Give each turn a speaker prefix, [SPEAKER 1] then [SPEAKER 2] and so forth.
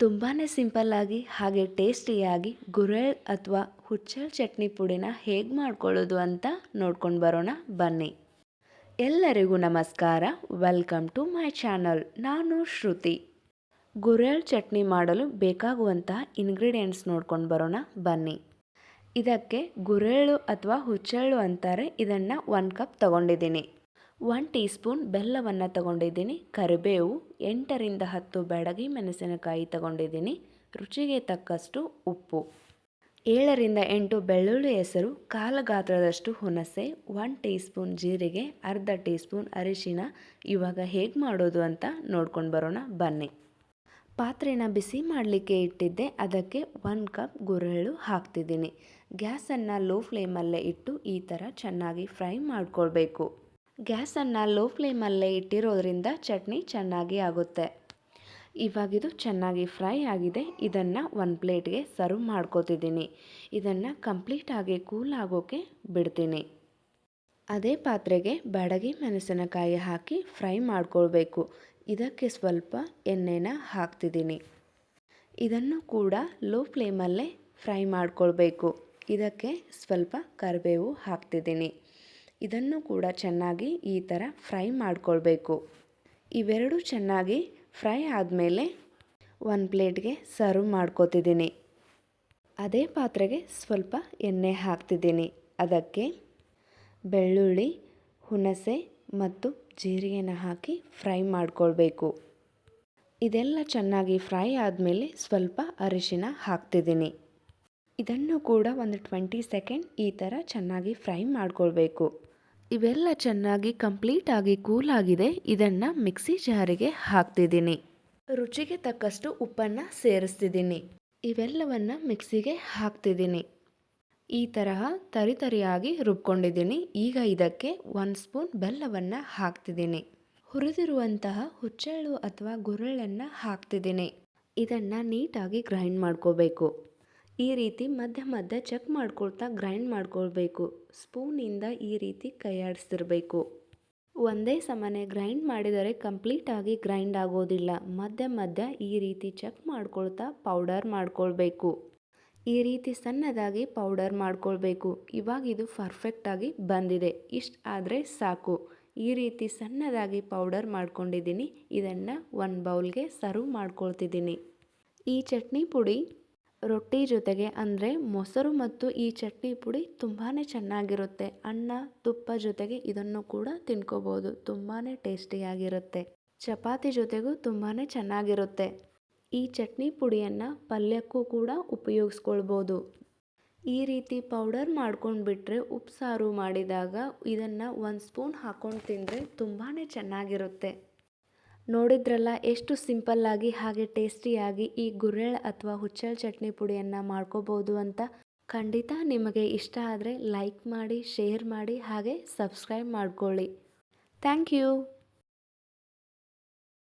[SPEAKER 1] ತುಂಬಾ ಸಿಂಪಲ್ಲಾಗಿ ಹಾಗೆ ಟೇಸ್ಟಿಯಾಗಿ ಗುರೆಳ್ ಅಥವಾ ಹುಚ್ಚೆಳ್ ಚಟ್ನಿ ಪುಡಿನ ಹೇಗೆ ಮಾಡ್ಕೊಳ್ಳೋದು ಅಂತ ನೋಡ್ಕೊಂಡು ಬರೋಣ, ಬನ್ನಿ. ಎಲ್ಲರಿಗೂ ನಮಸ್ಕಾರ, ವೆಲ್ಕಮ್ ಟು ಮೈ ಚಾನಲ್. ನಾನು ಶ್ರುತಿ. ಗುರೆಳ್ ಚಟ್ನಿ ಮಾಡಲು ಬೇಕಾಗುವಂತಹ ಇನ್ಗ್ರೀಡಿಯೆಂಟ್ಸ್ ನೋಡ್ಕೊಂಡು ಬರೋಣ, ಬನ್ನಿ. ಇದಕ್ಕೆ ಗುರೆಳ್ಳು ಅಥವಾ ಹುಚ್ಚೆಳ್ಳು ಅಂತಾರೆ, ಇದನ್ನು ಒಂದು ಕಪ್ ತಗೊಂಡಿದ್ದೀನಿ. ಒನ್ ಟೀ ಸ್ಪೂನ್ ಬೆಲ್ಲವನ್ನು ತಗೊಂಡಿದ್ದೀನಿ, ಕರಿಬೇವು, ಎಂಟರಿಂದ ಹತ್ತು ಬೆಡಗಿ ಮೆಣಸಿನಕಾಯಿ ತಗೊಂಡಿದ್ದೀನಿ, ರುಚಿಗೆ ತಕ್ಕಷ್ಟು ಉಪ್ಪು. ಏಳರಿಂದ ಎಂಟು ಬೆಳ್ಳುಳ್ಳಿ ಹೆಸರು ಕಾಲು ಗಾತ್ರದಷ್ಟು ಹುಣಸೆ, ಒನ್ ಟೀ ಸ್ಪೂನ್ ಜೀರಿಗೆ, ಅರ್ಧ ಟೀ ಸ್ಪೂನ್ ಅರಿಶಿನ ಇವಾಗ ಹೇಗೆ ಮಾಡೋದು ಅಂತ ನೋಡ್ಕೊಂಡು ಬರೋಣ, ಬನ್ನಿ. ಪಾತ್ರೆನ ಬಿಸಿ ಮಾಡಲಿಕ್ಕೆ ಇಟ್ಟಿದ್ದೆ, ಅದಕ್ಕೆ ಒಂದು ಕಪ್ ಗುರೆಳ್ಳು ಹಾಕ್ತಿದ್ದೀನಿ. ಗ್ಯಾಸನ್ನು ಲೋ ಫ್ಲೇಮಲ್ಲೇ ಇಟ್ಟು ಈ ಥರ ಚೆನ್ನಾಗಿ ಫ್ರೈ ಮಾಡ್ಕೊಳ್ಬೇಕು. ಗ್ಯಾಸನ್ನು ಲೋ ಫ್ಲೇಮಲ್ಲೇ ಇಟ್ಟಿರೋದ್ರಿಂದ ಚಟ್ನಿ ಚೆನ್ನಾಗಿ ಆಗುತ್ತೆ. ಇವಾಗಿದು ಚೆನ್ನಾಗಿ ಫ್ರೈ ಆಗಿದೆ. ಇದನ್ನು ಒಂದು ಪ್ಲೇಟ್ಗೆ ಸರ್ವ್ ಮಾಡ್ಕೋತಿದ್ದೀನಿ. ಇದನ್ನು ಕಂಪ್ಲೀಟಾಗಿ ಕೂಲ್ ಆಗೋಕ್ಕೆ ಬಿಡ್ತೀನಿ. ಅದೇ ಪಾತ್ರೆಗೆ ಬಡಗಿ ಮೆಣಸಿನಕಾಯಿ ಹಾಕಿ ಫ್ರೈ ಮಾಡ್ಕೊಳ್ಬೇಕು. ಇದಕ್ಕೆ ಸ್ವಲ್ಪ ಎಣ್ಣೆನ ಹಾಕ್ತಿದ್ದೀನಿ. ಇದನ್ನು ಕೂಡ ಲೋ ಫ್ಲೇಮಲ್ಲೇ ಫ್ರೈ ಮಾಡ್ಕೊಳ್ಬೇಕು. ಇದಕ್ಕೆ ಸ್ವಲ್ಪ ಕರಿಬೇವು ಹಾಕ್ತಿದ್ದೀನಿ. ಇದನ್ನು ಕೂಡ ಚೆನ್ನಾಗಿ ಈ ಥರ ಫ್ರೈ ಮಾಡಿಕೊಳ್ಬೇಕು. ಇವೆರಡು ಚೆನ್ನಾಗಿ ಫ್ರೈ ಆದಮೇಲೆ ಒಂದು ಪ್ಲೇಟ್ಗೆ ಸರ್ವ್ ಮಾಡ್ಕೋತಿದ್ದೀನಿ. ಅದೇ ಪಾತ್ರೆಗೆ ಸ್ವಲ್ಪ ಎಣ್ಣೆ ಹಾಕ್ತಿದ್ದೀನಿ. ಅದಕ್ಕೆ ಬೆಳ್ಳುಳ್ಳಿ, ಹುಣಸೆ ಮತ್ತು ಜೀರಿಗೆನ ಹಾಕಿ ಫ್ರೈ ಮಾಡ್ಕೊಳ್ಬೇಕು. ಇದೆಲ್ಲ ಚೆನ್ನಾಗಿ ಫ್ರೈ ಆದಮೇಲೆ ಸ್ವಲ್ಪ ಅರಿಶಿನ ಹಾಕ್ತಿದ್ದೀನಿ. ಇದನ್ನು ಕೂಡ ಒಂದು ಟ್ವೆಂಟಿ ಸೆಕೆಂಡ್ ಈ ಥರ ಚೆನ್ನಾಗಿ ಫ್ರೈ ಮಾಡ್ಕೊಳ್ಬೇಕು. ಇವೆಲ್ಲ ಚೆನ್ನಾಗಿ ಕಂಪ್ಲೀಟಾಗಿ ಕೂಲ್ ಆಗಿದೆ ಇದನ್ನು ಮಿಕ್ಸಿ ಜಾರಿಗೆ ಹಾಕ್ತಿದ್ದೀನಿ. ರುಚಿಗೆ ತಕ್ಕಷ್ಟು ಉಪ್ಪನ್ನು ಸೇರಿಸ್ತಿದ್ದೀನಿ. ಇವೆಲ್ಲವನ್ನು ಮಿಕ್ಸಿಗೆ ಹಾಕ್ತಿದ್ದೀನಿ. ಈ ತರಹ ತರಿತರಿಯಾಗಿ ರುಬ್ಕೊಂಡಿದ್ದೀನಿ. ಈಗ ಇದಕ್ಕೆ ಒಂದು ಸ್ಪೂನ್ ಬೆಲ್ಲವನ್ನು ಹಾಕ್ತಿದ್ದೀನಿ. ಹುರಿದಿರುವಂತಹ ಹುಚ್ಚೆಳ್ಳು ಅಥವಾ ಗುರೆಳ್ಳನ್ನು ಹಾಕ್ತಿದ್ದೀನಿ. ಇದನ್ನು ನೀಟಾಗಿ ಗ್ರೈಂಡ್ ಮಾಡ್ಕೋಬೇಕು. ಈ ರೀತಿ ಮಧ್ಯ ಮಧ್ಯ ಚೆಕ್ ಮಾಡ್ಕೊಳ್ತಾ ಗ್ರೈಂಡ್ ಮಾಡ್ಕೊಳ್ಬೇಕು. ಸ್ಪೂನಿಂದ ಈ ರೀತಿ ಕೈಯಾಡಿಸ್ತಿರ್ಬೇಕು. ಒಂದೇ ಸಮನೆ ಗ್ರೈಂಡ್ ಮಾಡಿದರೆ ಕಂಪ್ಲೀಟಾಗಿ ಗ್ರೈಂಡ್ ಆಗೋದಿಲ್ಲ. ಮಧ್ಯ ಮಧ್ಯ ಈ ರೀತಿ ಚೆಕ್ ಮಾಡ್ಕೊಳ್ತಾ ಪೌಡರ್ ಮಾಡ್ಕೊಳ್ಬೇಕು. ಈ ರೀತಿ ಸಣ್ಣದಾಗಿ ಪೌಡರ್ ಮಾಡ್ಕೊಳ್ಬೇಕು. ಇವಾಗ ಇದು ಪರ್ಫೆಕ್ಟಾಗಿ ಬಂದಿದೆ. ಇಷ್ಟು ಆದರೆ ಸಾಕು. ಈ ರೀತಿ ಸಣ್ಣದಾಗಿ ಪೌಡರ್ ಮಾಡ್ಕೊಂಡಿದ್ದೀನಿ. ಇದನ್ನು ಒಂದು ಬೌಲ್ಗೆ ಸರ್ವ್ ಮಾಡ್ಕೊಳ್ತಿದ್ದೀನಿ. ಈ ಚಟ್ನಿ ಪುಡಿ ರೊಟ್ಟಿ ಜೊತೆಗೆ ಅಂದರೆ ಮೊಸರು ಮತ್ತು ಈ ಚಟ್ನಿ ಪುಡಿ ತುಂಬಾ ಚೆನ್ನಾಗಿರುತ್ತೆ. ಅನ್ನ, ತುಪ್ಪ ಜೊತೆಗೆ ಇದನ್ನು ಕೂಡ ತಿನ್ಕೋಬೋದು. ತುಂಬಾ ಟೇಸ್ಟಿಯಾಗಿರುತ್ತೆ. ಚಪಾತಿ ಜೊತೆಗೂ ತುಂಬಾ ಚೆನ್ನಾಗಿರುತ್ತೆ. ಈ ಚಟ್ನಿ ಪುಡಿಯನ್ನು ಪಲ್ಯಕ್ಕೂ ಕೂಡ ಉಪಯೋಗಿಸ್ಕೊಳ್ಬೋದು. ಈ ರೀತಿ ಪೌಡರ್ ಮಾಡ್ಕೊಂಡು ಬಿಟ್ಟರೆ ಉಪ್ಸಾರು ಮಾಡಿದಾಗ ಇದನ್ನು ಒಂದು ಸ್ಪೂನ್ ಹಾಕ್ಕೊಂಡು ತಿಂದರೆ ತುಂಬಾ ಚೆನ್ನಾಗಿರುತ್ತೆ. ನೋಡಿದ್ರಲ್ಲ, ಎಷ್ಟು ಸಿಂಪಲ್ಲಾಗಿ ಹಾಗೆ ಟೇಸ್ಟಿಯಾಗಿ ಈ ಗುರೆಳ್ ಅಥವಾ ಹುಚ್ಚೆಳ್ ಚಟ್ನಿ ಪುಡಿಯನ್ನು ಮಾಡ್ಕೋಬೋದು ಅಂತ ಖಂಡಿತ ನಿಮಗೆ ಇಷ್ಟ ಆದರೆ ಲೈಕ್ ಮಾಡಿ, ಶೇರ್ ಮಾಡಿ, ಹಾಗೆ ಸಬ್ಸ್ಕ್ರೈಬ್ ಮಾಡ್ಕೊಳ್ಳಿ. Thank you.